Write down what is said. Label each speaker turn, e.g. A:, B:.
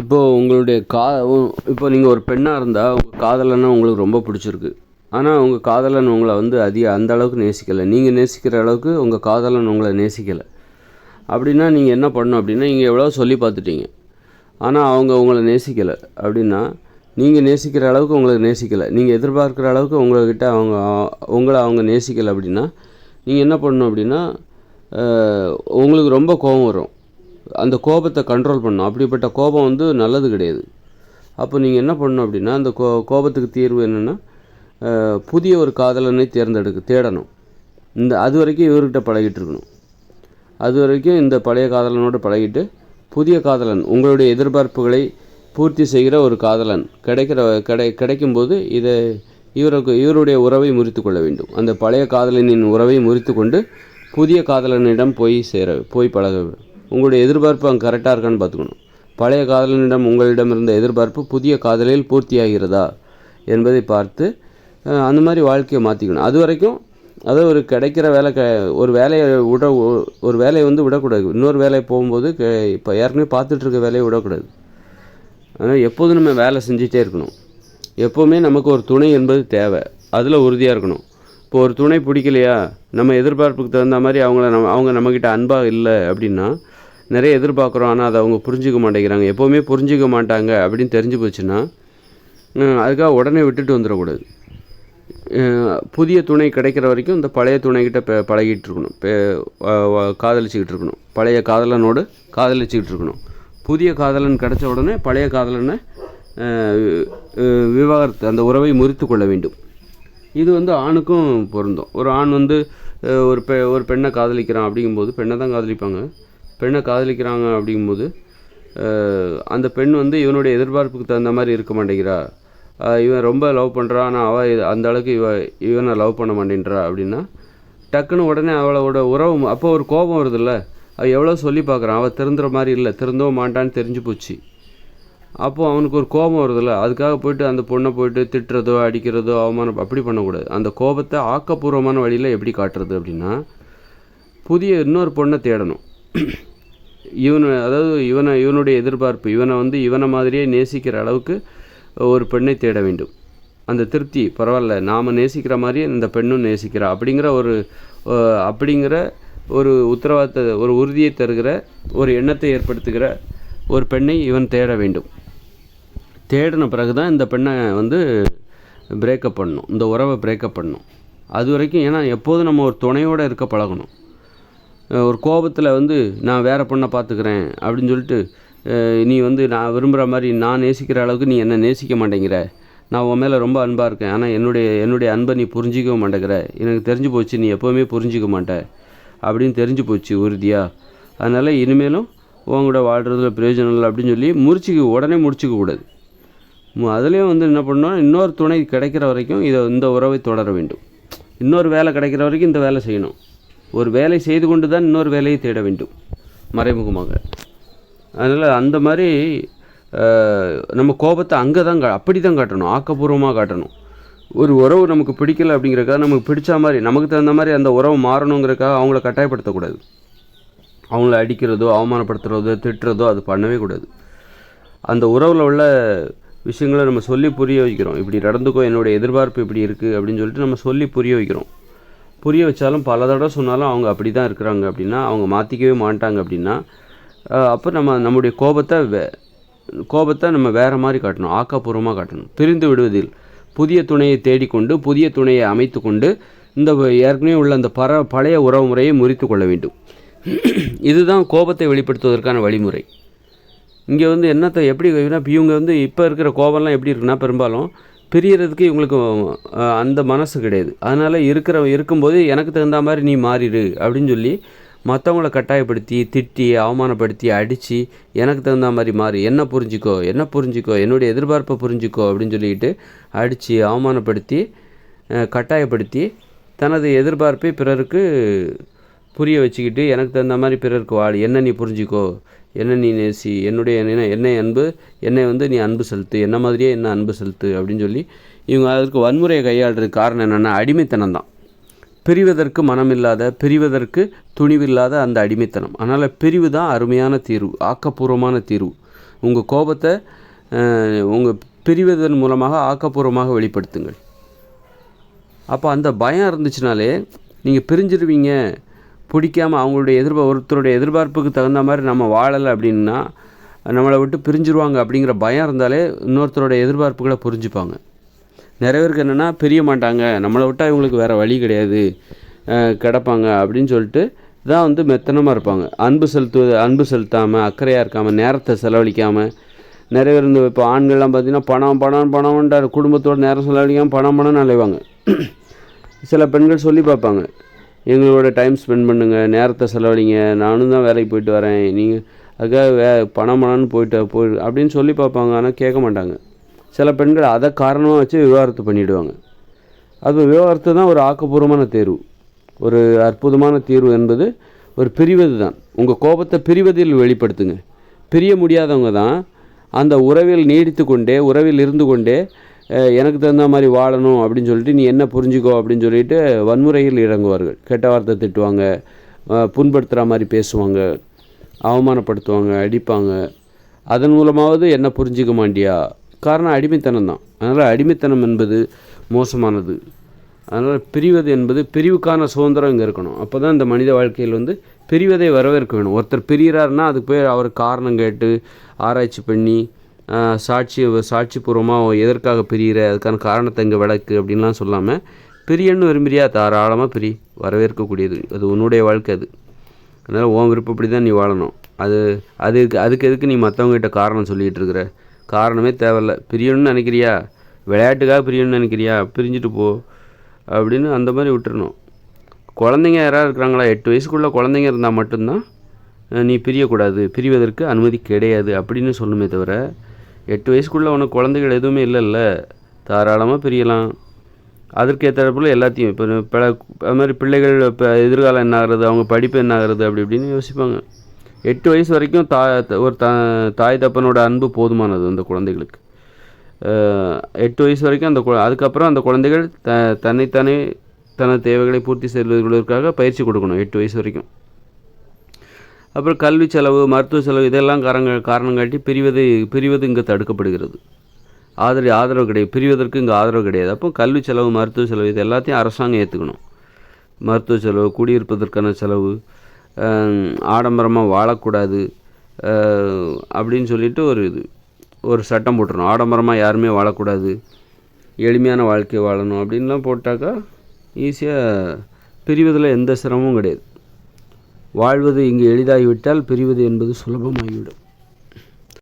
A: இப்போது உங்களுடைய கா இப்போ நீங்கள் ஒரு பெண்ணாக இருந்தால் உங்கள் காதலனை உங்களுக்கு ரொம்ப பிடிச்சிருக்கு. ஆனால் உங்கள் காதலன் உங்களை வந்து அதிக அந்த அளவுக்கு நேசிக்கலை. நீங்கள் நேசிக்கிற அளவுக்கு உங்கள் காதலன் உங்களை நேசிக்கலை. அப்படின்னா நீங்கள் என்ன பண்ணணும் அப்படின்னா நீங்கள் எவ்வளோ சொல்லி பார்த்துட்டீங்க. ஆனால் அவங்க உங்களை நேசிக்கலை. அப்படின்னா நீங்கள் நேசிக்கிற அளவுக்கு உங்களை நேசிக்கலை. நீங்கள் எதிர்பார்க்குற அளவுக்கு உங்கள்கிட்ட அவங்க உங்களை அவங்க நேசிக்கலை அப்படின்னா நீங்கள் என்ன பண்ணணும் அப்படின்னா உங்களுக்கு ரொம்ப கோபம் வரும். அந்த கோபத்தை கண்ட்ரோல் பண்ணணும் அப்படிப்பட்ட கோபம் வந்து நல்லது கிடையாது. அப்போ நீங்கள் என்ன பண்ணணும் அப்படின்னா அந்த கோ கோபத்துக்கு தீர்வு என்னென்னா புதிய ஒரு காதலனை தேர்ந்தெடுக்க தேடணும். இந்த அது வரைக்கும் இவர்கிட்ட பழகிட்டு இருக்கணும். அது வரைக்கும் இந்த பழைய காதலனோடு பழகிட்டு புதிய காதலன் உங்களுடைய எதிர்பார்ப்புகளை பூர்த்தி செய்கிற ஒரு காதலன் கிடைக்கிற கிடை கிடைக்கும்போது இதை இவருக்கு இவருடைய உறவை முறித்து கொள்ள வேண்டும். அந்த பழைய காதலனின் உறவை முறித்து கொண்டு புதிய காதலனிடம் போய் சேர போய் பழக உங்களுடைய எதிர்பார்ப்பு அங்கே கரெக்டாக இருக்கான்னு பார்த்துக்கணும். பழைய காதலனிடம் உங்களிடம் இருந்த எதிர்பார்ப்பு புதிய காதலில் பூர்த்தியாகிறதா என்பதை பார்த்து அந்த மாதிரி வாழ்க்கையை மாற்றிக்கணும் அது வரைக்கும் அதாவது ஒரு கிடைக்கிற வேலை க ஒரு வேலையை விட ஒரு வேலையை வந்து விடக்கூடாது. இன்னொரு வேலையை போகும்போது க இப்போ ஏற்கனவே பார்த்துட்ருக்க வேலையை விடக்கூடாது. அதனால் எப்போதும் நம்ம வேலை செஞ்சுட்டே இருக்கணும். எப்போவுமே நமக்கு ஒரு துணை என்பது தேவை. அதில் உறுதியாக இருக்கணும். இப்போ ஒரு துணை பிடிக்கலையா? நம்ம எதிர்பார்ப்புக்கு தகுந்த மாதிரி அவங்கள நம்ம அவங்க நம்மக்கிட்ட அன்பாக இல்லை அப்படின்னா நிறைய எதிர்பார்க்குறோம். ஆனால் அதை அவங்க புரிஞ்சுக்க மாட்டேங்கிறாங்க. எப்போவுமே புரிஞ்சுக்க மாட்டாங்க அப்படின்னு தெரிஞ்சு போச்சுன்னா அதுக்காக உடனே விட்டுட்டு வந்துடக்கூடாது. புதிய துணை கிடைக்கிற வரைக்கும் இந்த பழைய துணைக்கிட்ட பே பழகிட்டு இருக்கணும். பே காதலிச்சுக்கிட்டு இருக்கணும். பழைய காதலனோடு காதலிச்சுக்கிட்டு இருக்கணும். புதிய காதலன் கிடைச்ச உடனே பழைய காதலனை விவாகரத்து அந்த உறவை முறித்து கொள்ள வேண்டும். இது வந்து ஆணுக்கும் பொருந்தும். ஒரு ஆண் வந்து ஒரு பெ ஒரு பெண்ணை காதலிக்கிறான் அப்படிங்கும்போது பெண்ணை தான் காதலிப்பாங்க. பெண்ணை காதலிக்கிறாங்க அப்படிங்கும்போது அந்த பெண் வந்து இவனுடைய எதிர்பார்ப்புக்கு தகுந்த மாதிரி இருக்க மாட்டேங்கிறா. இவன் ரொம்ப லவ் பண்ணுறான் ஆனால் அவள் அந்த அளவுக்கு இவ இவனை லவ் பண்ண மாட்டேன்றா அப்படின்னா டக்குன்னு உடனே அவளோட உறவு அப்போ ஒரு கோபம் வருதுல்ல. அவள் எவ்வளோ சொல்லி பார்க்குறான். அவள் திருந்துற மாதிரி இல்லை. திருந்தவும் மாட்டான்னு தெரிஞ்சு போச்சு. அப்போது அவனுக்கு ஒரு கோபம் வருதுல்ல. அதுக்காக போயிட்டு அந்த பொண்ணை போயிட்டு திட்டுறதோ அடிக்கிறதோ அவமானம் அப்படி பண்ணக்கூடாது. அந்த கோபத்தை ஆக்கப்பூர்வமான வழியில் எப்படி காட்டுறது அப்படின்னா புதிய இன்னொரு பொண்ணை தேடணும். இவனை அதாவது இவனை இவனுடைய எதிர்பார்ப்பு இவனை வந்து இவனை மாதிரியே நேசிக்கிற அளவுக்கு ஒரு பெண்ணை தேட வேண்டும். அந்த திருப்தி பரவாயில்ல நாம் நேசிக்கிற மாதிரியே இந்த பெண்ணும் நேசிக்கிறா. அப்படிங்கிற ஒரு அப்படிங்கிற ஒரு உத்தரவாதத்தை ஒரு உறுதியை தருகிற ஒரு எண்ணத்தை ஏற்படுத்துகிற ஒரு பெண்ணை இவன் தேட வேண்டும். தேடின பிறகு தான் இந்த பெண்ணை வந்து பிரேக்கப் பண்ணணும். இந்த உறவை பிரேக்கப் பண்ணணும். அது வரைக்கும் ஏன்னா எப்போதும் நம்ம ஒரு துணையோடு இருக்க பழகணும். ஒரு கோபத்தில் வந்து நான் வேறு பொண்ணை பார்த்துக்கிறேன் அப்படின்னு சொல்லிட்டு நீ வந்து நான் விரும்புகிற மாதிரி நான் நேசிக்கிற அளவுக்கு நீ என்னை நேசிக்க மாட்டேங்கிற. நான் உன் மேலே ரொம்ப அன்பாக இருக்கேன். ஆனால் என்னுடைய என்னுடைய அன்பை நீ புரிஞ்சிக்கவே மாட்டேங்கிற. எனக்கு தெரிஞ்சு போச்சு நீ எப்போவுமே புரிஞ்சிக்க மாட்ட அப்படின்னு தெரிஞ்சு போச்சு உறுதியாக அதனால் இனிமேலும் உன் கூட வாழ்கிறதுல பிரயோஜனம் இல்லை அப்படின்னு சொல்லி முறிச்சிக்க உடனே முடிச்சிக்க கூடாது. அதுலேயும் வந்து என்ன பண்ணோம் இன்னொரு துணை கிடைக்கிற வரைக்கும் இதை இந்த உறவை தொடர வேண்டும். இன்னொரு வேலை கிடைக்கிற வரைக்கும் இந்த வேலை செய்யணும். ஒரு வேலை செய்து கொண்டு தான் இன்னொரு வேலையை தேட வேண்டும். மறைமுகமாக. அதனால் அந்த மாதிரி நம்ம கோபத்தை அங்கே தான் கா அப்படி தான் காட்டணும். ஆக்கப்பூர்வமாக காட்டணும். ஒரு உறவு நமக்கு பிடிக்கல அப்படிங்கிறக்காக நமக்கு பிடிச்ச மாதிரி நமக்கு தகுந்த மாதிரி அந்த உறவு மாறணுங்கிறக்காக அவங்கள கட்டாயப்படுத்தக்கூடாது. அவங்கள அடிக்கிறதோ அவமானப்படுத்துகிறதோ திட்டுறதோ அது பண்ணவே கூடாது. அந்த உறவில் உள்ள விஷயங்களை நம்ம சொல்லி புரிய வைக்கிறோம். இப்படி நடந்துக்கோ என்னுடைய எதிர்பார்ப்பு இப்படி இருக்குது அப்படின்னு சொல்லிட்டு நம்ம சொல்லி புரிய வைக்கிறோம். புரிய வச்சாலும் பல தடவை சொன்னாலும் அவங்க அப்படி தான் இருக்கிறாங்க அப்படின்னா அவங்க மாற்றிக்கவே மாட்டாங்க அப்படின்னா அப்போ நம்ம நம்முடைய கோபத்தை வே கோபத்தை நம்ம வேறு மாதிரி காட்டணும் ஆக்கப்பூர்வமாக காட்டணும். பிரிந்து விடுவதில் புதிய துணையை தேடிக்கொண்டு புதிய துணையை அமைத்து கொண்டு இந்த ஏற்கனவே உள்ள அந்த பர பழைய உறவு முறையை முறித்து கொள்ள வேண்டும். இதுதான் கோபத்தை வெளிப்படுத்துவதற்கான வழிமுறை. இங்கே வந்து என்னத்தை எப்படி இவங்க வந்து இப்போ இருக்கிற கோபம்லாம் எப்படி இருக்குன்னா பெரும்பாலும் பிரியறதுக்கு இவங்களுக்கு அந்த மனசு கிடையாது. அதனால் இருக்கிற இருக்கும்போது எனக்கு தகுந்த மாதிரி நீ மாறிடு அப்படின்னு சொல்லி மற்றவங்கள கட்டாயப்படுத்தி திட்டி அவமானப்படுத்தி அடித்து எனக்கு தகுந்த மாதிரி மாறி. என்ன புரிஞ்சுக்கோ என்ன புரிஞ்சுக்கோ என்னுடைய எதிர்பார்ப்பை புரிஞ்சுக்கோ அப்படின்னு சொல்லிட்டு அடித்து அவமானப்படுத்தி கட்டாயப்படுத்தி தனது எதிர்பார்ப்பை பிறருக்கு புரிய வச்சுக்கிட்டு எனக்கு தகுந்த மாதிரி பிறருக்கு வாழ். என்ன நீ புரிஞ்சுக்கோ. என்ன நீ நேசி. என்னுடைய என்ன என்னை அன்பு. என்னை வந்து நீ அன்பு செலுத்து. என்ன மாதிரியே என்ன அன்பு செலுத்து அப்படின்னு சொல்லி இவங்க அதற்கு வன்முறையை கையாளுறதுக்கு காரணம் என்னென்னா அடிமைத்தனம் தான். பிரிவதற்கு மனமில்லாத பிரிவதற்கு துணிவில்லாத அந்த அடிமைத்தனம். அதனால் பிரிவு தான் அருமையான தீர்வு ஆக்கப்பூர்வமான தீர்வு. உங்கள் கோபத்தை உங்கள் பிரிவதன் மூலமாக ஆக்கப்பூர்வமாக வெளிப்படுத்துங்கள். அப்போ அந்த பயம் இருந்துச்சுனாலே நீங்கள் பிரிஞ்சிருவீங்க. பிடிக்காம அவங்களுடைய எதிர்பார் ஒருத்தருடைய எதிர்பார்ப்புக்கு தகுந்த மாதிரி நம்ம வாழலை அப்படின்னா நம்மளை விட்டு பிரிஞ்சிருவாங்க அப்படிங்கிற பயம் இருந்தாலே இன்னொருத்தரோட எதிர்பார்ப்புகளை புரிஞ்சுப்பாங்க. நிறைய பேருக்கு என்னென்னா பிரிய மாட்டாங்க. நம்மளை விட்டால் இவங்களுக்கு வேறு வழி கிடையாது. கிடப்பாங்க அப்படின்னு சொல்லிட்டு தான் வந்து மெத்தனமாக இருப்பாங்க. அன்பு செலுத்துவது அன்பு செலுத்தாமல் அக்கறையாக இருக்காமல் நேரத்தை செலவழிக்காமல் நிறைய பேர் இந்த இப்போ ஆண்கள்லாம் பார்த்தீங்கன்னா பணம் பணம் பணம்ன்றார். குடும்பத்தோட நேரம் செலவழிக்காமல் பணம் பணம்னு அலைவாங்க. சில பெண்கள் சொல்லி பார்ப்பாங்க. எங்களோட டைம் ஸ்பெண்ட் பண்ணுங்கள் நேரத்தை செலவழிங்க நானும் தான் வேலைக்கு போயிட்டு வரேன் நீங்கள் அதுக்காக வே பணம் பணம்னு போயிட்டு போய் அப்படின்னு சொல்லி பார்ப்பாங்க ஆனால் கேட்க மாட்டாங்க. சில பெண்கள் அதை காரணமாக வச்சு விவாகரத்து பண்ணிவிடுவாங்க அது விவாகரத்து தான் ஒரு ஆக்கப்பூர்வமான தேர்வு. ஒரு அற்புதமான தீர்வு என்பது ஒரு பிரிவது தான். உங்கள் கோபத்தை பிரிவதில் வெளிப்படுத்துங்க. பிரிய முடியாதவங்க தான் அந்த உறவில் நீடித்து கொண்டே உறவில் இருந்து கொண்டே எனக்கு தகுந்த மாதிரி வாழணும் அப்படின்னு சொல்லிட்டு நீ என்ன புரிஞ்சுக்கோ அப்படின்னு சொல்லிட்டு வன்முறையில் இறங்குவார்கள். கெட்ட வார்த்தை திட்டுவாங்க புண்படுத்துகிற மாதிரி பேசுவாங்க அவமானப்படுத்துவாங்க அடிப்பாங்க. அதன் மூலமாவது என்ன புரிஞ்சிக்க மாட்டியா? காரணம் அடிமைத்தனம் தான். அதனால் அடிமைத்தனம் என்பது மோசமானது. அதனால் பிரிவது என்பது பிரிவுக்கான சுதந்திரம் இங்கே இருக்கணும். அப்போ தான் இந்த மனித வாழ்க்கையில் வந்து பிரிவதை வரவேற்க வேணும். ஒருத்தர் பிரிகிறாருன்னா அதுக்கு போய் அவர் காரணம் கேட்டு ஆராய்ச்சி பண்ணி சாட்சி சாட்சிபூர்வமாக எதற்காக பிரிகிற அதுக்கான காரணத்தை இங்கே விளக்கு அப்படின்லாம் சொல்லாமல் பிரியன்னு விரும்புறியா? தாராளமாக பிரி. வரவேற்கக்கூடியது. அது உன்னுடைய வாழ்க்கை அது. அதனால் உன் விருப்பப்படி தான் நீ வாழணும். அது அதுக்கு அதுக்கு எதுக்கு நீ மற்றவங்ககிட்ட காரணம் சொல்லிகிட்டு இருக்கிற? காரணமே தேவையில்ல. பிரியணும்னு நினைக்கிறியா? விளையாட்டுக்காக பிரியணும்னு நினைக்கிறியா? பிரிஞ்சுட்டு போ. அப்படின்னு அந்த மாதிரி விட்டுறணும். குழந்தைங்க யாராவது இருக்கிறாங்களா? எட்டு வயசுக்குள்ளே குழந்தைங்க இருந்தால் மட்டும்தான் நீ பிரியக்கூடாது. பிரிவதற்கு அனுமதி கிடையாது அப்படின்னு சொல்லுமே தவிர எட்டு வயசுக்குள்ளே உனக்கு குழந்தைகள் எதுவுமே இல்லைல்ல? தாராளமாக பிரியலாம். அதற்கு ஏற்றாப்புல எல்லாத்தையும் இப்போ பல அது மாதிரி பிள்ளைகள் இப்போ எதிர்காலம் என்ன ஆகுறது அவங்க படிப்பு என்ன ஆகுறது அப்படி இப்படின்னு யோசிப்பாங்க. எட்டு வயசு வரைக்கும் தா ஒரு த தாய் தப்பனோட அன்பு போதுமானது அந்த குழந்தைகளுக்கு. எட்டு வயசு வரைக்கும் அந்த குழ அதுக்கப்புறம் அந்த குழந்தைகள் த தன்னைத்தானே தனது தேவைகளை பூர்த்தி செய்வதற்காக பயிற்சி கொடுக்கணும் எட்டு வயசு வரைக்கும். அப்புறம் கல்வி செலவு மருத்துவ செலவு இதெல்லாம் காரங்க காரணங்காட்டி பிரிவது பிரிவது இங்கே தடுக்கப்படுகிறது. ஆதரவு ஆதரவு கிடையாது. பிரிவதற்கு இங்கே ஆதரவு கிடையாது. அப்போ கல்வி செலவு மருத்துவ செலவு இது எல்லாத்தையும் அரசாங்கம் ஏற்றுக்கணும் மருத்துவ செலவு குடியிருப்பதற்கான செலவு ஆடம்பரமாக வாழக்கூடாது அப்படின்னு சொல்லிட்டு ஒரு இது ஒரு சட்டம் போட்டுறணும். ஆடம்பரமாக யாருமே வாழக்கூடாது. எளிமையான வாழ்க்கை வாழணும் அப்படின்லாம் போட்டாக்கா ஈஸியாக பிரிவதில் எந்த சிரமமும் கிடையாது. வாழ்வது இங்கு எளிதாகிவிட்டால் பிரிவது என்பது சுலபமாகிவிடும்.